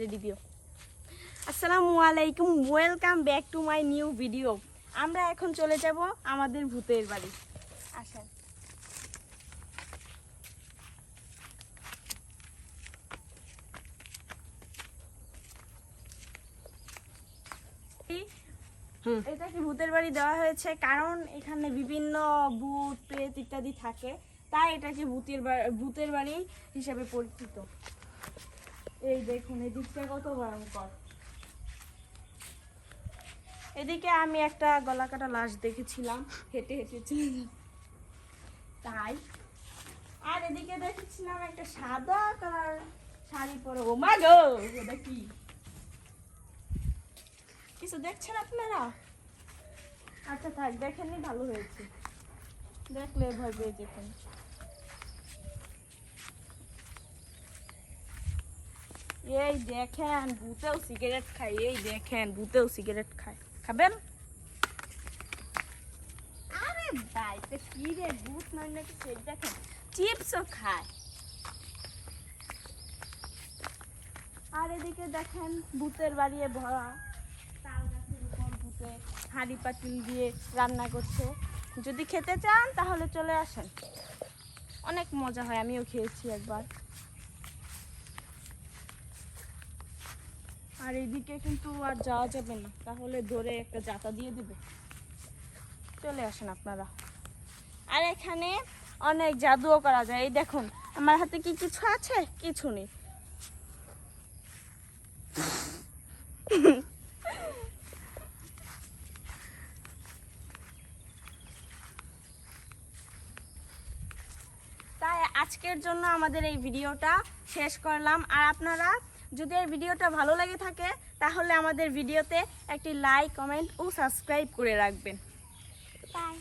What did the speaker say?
Ready দিও আসসালামু আলাইকুম welcome back to my new video আমরা এখন চলে যাব আমাদের ভূতের বাড়ি আসেন হুম। এটা কি ভূতের বাড়ি দেওয়া হয়েছে? কারণ এখানে বিভিন্ন ভূত প্রেত ইত্যাদি থাকে। তাই এটাকে ভূতের বাড়ি ভূতের বাড়ি হিসেবে পরিচিত। এই দেখুন, এই দিকটা কত ভয়ঙ্কর। এদিকে আমি একটা গলা কাটা লাশ দেখেছিলাম, হেঁটে হেঁটে তাই, আর এদিকে দেখেছিলাম একটা সাদা কালার শাড়ি পরে। ও মা গো, এটা কি? কিছু দেখছেন আপনারা? আচ্ছা থাক, দেখেননি, ভালো হয়েছে। দেখলে ভয় পেয়ে যেতেন। এই দেখেন, ভূতেও সিগারেট খায়, এই দেখেন, ভূতেও সিগারেট খায়। খাবেন? আরে ভাই, তো কি রে, ভূত নয় নাকি সেই দেখেন চিপসও খায়। আর এদিকে দেখেন, ভূতের বাড়িয়ে ভরা, তাল গাছের হাঁড়ি পাতিল দিয়ে রান্না করছে। যদি খেতে চান, তাহলে চলে আসেন। অনেক মজা হয়, আমিও খেয়েছি একবার। আর এদিকে কিন্তু আর যাওয়া যাবে না। তাহলে ধরে একটা জাতা দিয়ে দেবে। চলে আসেন আপনারা। আর এখানে অনেক জাদুও করা যায়। এই দেখুন, আমার হাতে কি কিছু আছে? কিছু নেই। তাই আজকের জন্য আমাদের এই ভিডিওটা শেষ করলাম। আর আপনারা যদি এই ভিডিওটা ভালো লাগে থাকে, তাহলে আমাদের ভিডিওতে একটি লাইক কমেন্ট ও সাবস্ক্রাইব করে রাখবেন। বাই